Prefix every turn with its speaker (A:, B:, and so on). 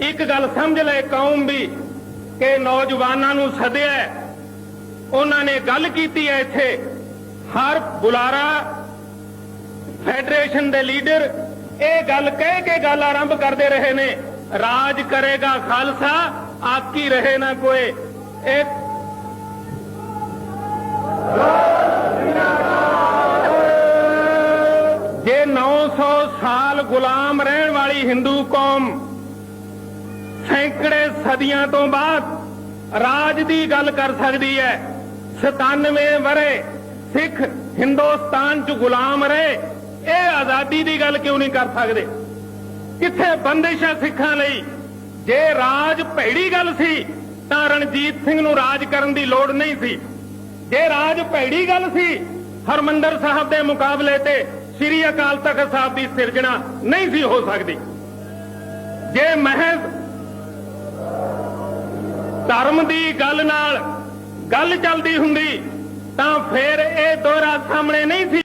A: ਇੱਕ ਗੱਲ ਸਮਝ ਲੈ ਕੌਮ ਵੀ ਕਿ ਨੌਜਵਾਨਾਂ ਨੂੰ ਸੱਦਿਆ ਹੈ। ਉਹਨਾਂ ਨੇ ਗੱਲ ਕੀਤੀ ਹੈ ਇੱਥੇ ਹਰ ਬੁਲਾਰਾ ਫੈਡਰੇਸ਼ਨ ਦੇ ਲੀਡਰ ਇਹ ਗੱਲ ਕਹਿ ਕੇ ਗੱਲ ਆਰੰਭ ਕਰਦੇ ਰਹੇ ਨੇ, ਰਾਜ ਕਰੇਗਾ ਖਾਲਸਾ, ਆਕੀ ਰਹੇ ਨਾ ਕੋਈ ਇਹ ਜੇ 900 ਸਾਲ ਗੁਲਾਮ ਰਹਿਣ ਵਾਲੀ ਹਿੰਦੂ ਕੌਮ ਸੈਂਕੜੇ ਸਦੀਆਂ ਤੋਂ ਬਾਅਦ ਰਾਜ ਦੀ ਗੱਲ ਕਰ ਸਕਦੀ ਹੈ। 97 ਵਰੇ ਸਿੱਖ ਹਿੰਦੁਸਤਾਨ 'ਚ ਗੁਲਾਮ ਰਹੇ, ਇਹ ਆਜ਼ਾਦੀ ਦੀ ਗੱਲ ਕਿਉਂ ਨਹੀਂ ਕਰ ਸਕਦੇ? ਕਿੱਥੇ ਬੰਦਿਸ਼ਾਂ ਸਿੱਖਾਂ ਲਈ? ਜੇ ਰਾਜ ਭੈੜੀ ਗੱਲ ਸੀ, ਤਾਂ ਰਣਜੀਤ ਸਿੰਘ ਨੂੰ ਰਾਜ ਕਰਨ ਦੀ ਲੋੜ ਨਹੀਂ ਸੀ। ਜੇ ਰਾਜ ਭੈੜੀ ਗੱਲ ਸੀ, ਹਰਮੰਦਰ ਸਾਹਿਬ ਦੇ ਮੁਕਾਬਲੇ ਤੇ ਸ੍ਰੀ ਅਕਾਲ ਤਖਤ ਸਾਹਿਬ ਦੀ ਸਿਰਜਣਾ ਨਹੀਂ ਸੀ ਹੋ ਸਕਦੀ। ਜੇ ਮਹਿਜ਼ ਧਰਮ ਦੀ ਗੱਲ ਨਾਲ ਗੱਲ ਚੱਲਦੀ ਹੁੰਦੀ ਤਾਂ ਫੇਰ